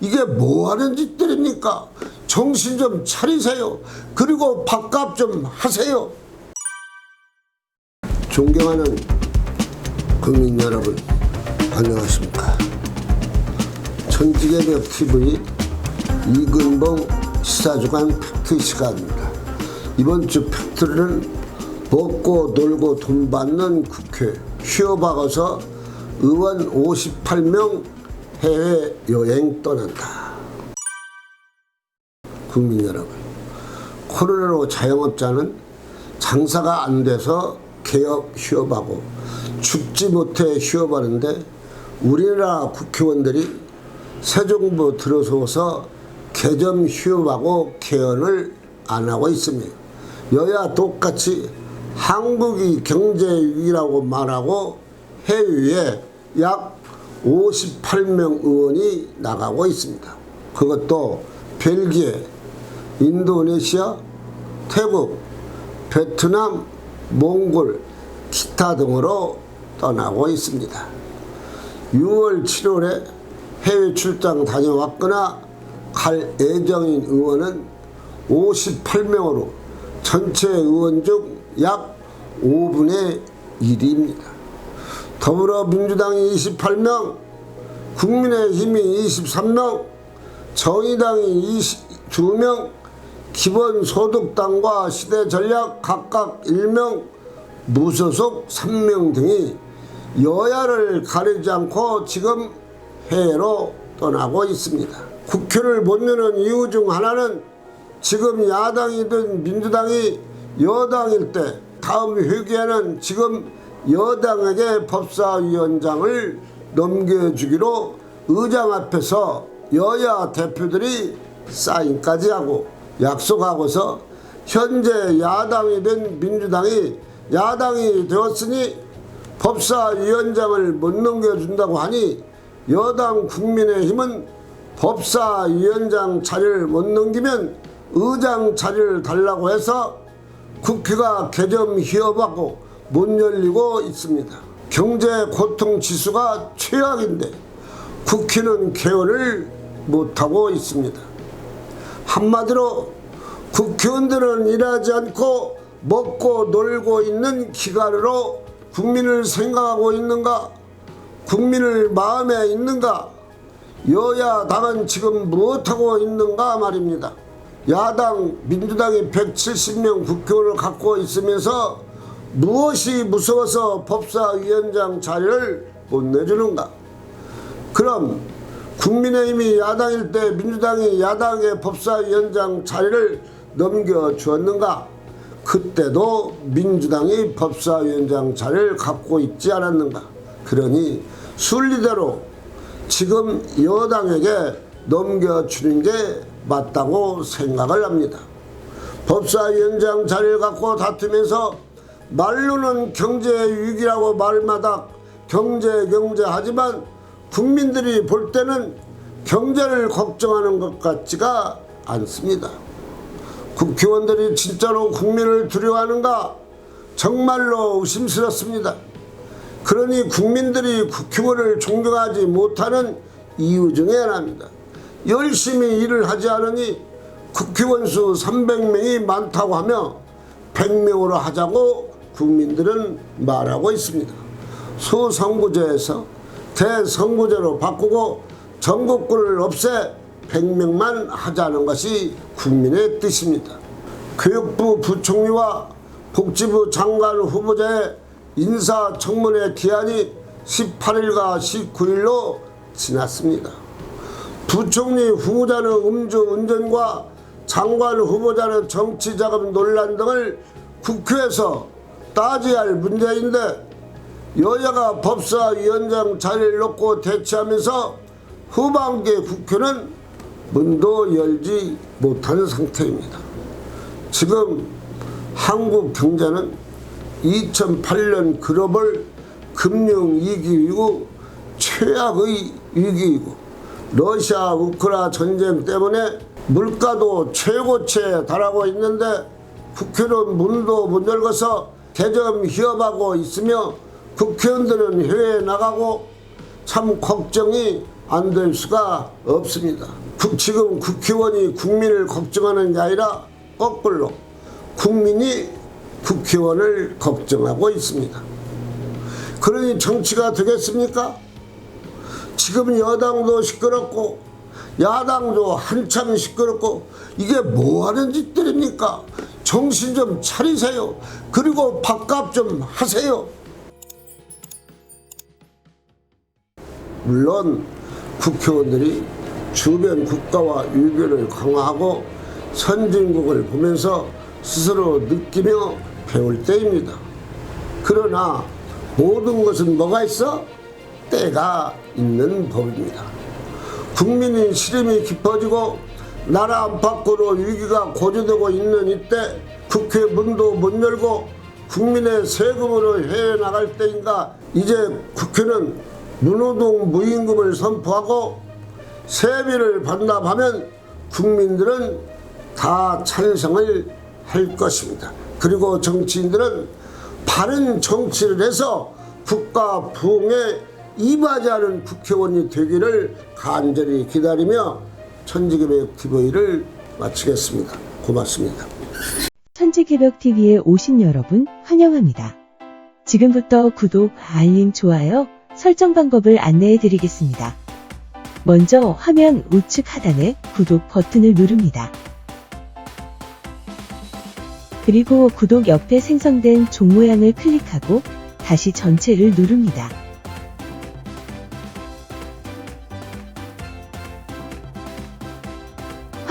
이게 뭐 하는 짓들입니까? 정신 좀 차리세요. 그리고 밥값 좀 하세요. 존경하는 국민 여러분, 안녕하십니까? 천지개벽 TV 이근봉 시사주간 팩트 시간입니다. 이번 주 팩트는 먹고 놀고 돈 받는 국회 쉬어박아서 의원 58명 해외 여행 떠난다. 국민 여러분, 코로나로 자영업자는 장사가 안 돼서 개업 휴업하고 죽지 못해 휴업하는데 우리나라 국회의원들이 새 정부 들어서서 개점 휴업하고 개헌을 안 하고 있습니다. 여야 똑같이 한국이 경제 위기라고 말하고 해외에 약 58명 의원이 나가고 있습니다. 그것도 벨기에, 인도네시아, 태국, 베트남, 몽골, 기타 등으로 떠나고 있습니다. 6월, 7월에 해외 출장 다녀왔거나 갈 예정인 의원은 58명으로 전체 의원 중 약 5분의 1입니다. 더불어민주당이 28명, 국민의힘이 23명, 정의당이 22명, 기본소득당과 시대전략 각각 1명, 무소속 3명 등이 여야를 가리지 않고 지금 해외로 떠나고 있습니다. 국회를 못 여는 이유 중 하나는 지금 야당이든 민주당이 여당일 때 다음 회기에는 지금 여당에게 법사위원장을 넘겨주기로 의장 앞에서 여야 대표들이 사인까지 하고 약속하고서 현재 야당이 된 민주당이 야당이 되었으니 법사위원장을 못 넘겨준다고 하니 여당 국민의힘은 법사위원장 자리를 못 넘기면 의장 자리를 달라고 해서 국회가 개점 휴업하고 못 열리고 있습니다. 경제 고통 지수가 최악인데 국회는 개헌을 못하고 있습니다. 한마디로 국회의원들은 일하지 않고 먹고 놀고 있는 기간으로 국민을 생각하고 있는가? 국민을 마음에 있는가? 여야 당은 지금 무엇하고 있는가 말입니다. 야당 민주당이 170명 국회의원을 갖고 있으면서 무엇이 무서워서 법사위원장 자리를 못 내주는가? 그럼 국민의힘이 야당일 때 민주당이 야당의 법사위원장 자리를 넘겨주었는가? 그때도 민주당이 법사위원장 자리를 갖고 있지 않았는가? 그러니 순리대로 지금 여당에게 넘겨주는 게 맞다고 생각을 합니다. 법사위원장 자리를 갖고 다투면서 말로는 경제 위기라고 말마다 경제 경제 하지만 국민들이 볼 때는 경제를 걱정하는 것 같지가 않습니다. 국회의원들이 진짜로 국민을 두려워하는가 정말로 의심스럽습니다. 그러니 국민들이 국회의원을 존경하지 못하는 이유 중에 하나입니다. 열심히 일을 하지 않으니 국회의원 수 300명이 많다고 하며 100명으로 하자고 국민들은 말하고 있습니다. 소선구제에서 대선구제로 바꾸고 전국구를 없애 100명만 하자는 것이 국민의 뜻입니다. 교육부 부총리와 복지부 장관 후보자의 인사청문회 기한이 18일과 19일로 지났습니다. 부총리 후보자는 음주운전과 장관 후보자는 정치자금 논란 등을 국회에서 따져야 할 문제인데 여야가 법사위원장 자리를 놓고 대치하면서 후반기 국회는 문도 열지 못하는 상태입니다. 지금 한국 경제는 2008년 글로벌 금융위기 이후 최악의 위기이고 러시아 우크라 전쟁 때문에 물가도 최고치에 달하고 있는데 국회는 문도 못 열고서 개점 휴업하고 있으며 국회의원들은 해외에 나가고 참 걱정이 안 될 수가 없습니다. 국- 지금 국회의원이 국민을 걱정하는 게 아니라 거꾸로 국민이 국회의원을 걱정하고 있습니다. 그러니 정치가 되겠습니까? 지금 여당도 시끄럽고 야당도 한참 시끄럽고 이게 뭐 하는 짓들입니까? 정신 좀 차리세요. 그리고 밥값 좀 하세요. 물론 국회의원들이 주변 국가와 유교를 강화하고 선진국을 보면서 스스로 느끼며 배울 때입니다. 그러나 모든 것은 뭐가 있어? 때가 있는 법입니다. 국민의 시름이 깊어지고 나라 안팎으로 위기가 고조되고 있는 이때 국회 문도 못 열고 국민의 세금으로 해외 나갈 때인가 이제 국회는 문호동 무임금을 선포하고 세비를 반납하면 국민들은 다 찬성을 할 것입니다. 그리고 정치인들은 바른 정치를 해서 국가 부흥에 이바지 않은 국회의원이 되기를 간절히 기다리며 천지개벽 TV를 마치겠습니다. 고맙습니다. 천지개벽TV에 오신 여러분 환영합니다. 지금부터 구독, 알림, 좋아요, 설정 방법을 안내해 드리겠습니다. 먼저 화면 우측 하단에 구독 버튼을 누릅니다. 그리고 구독 옆에 생성된 종 모양을 클릭하고 다시 전체를 누릅니다.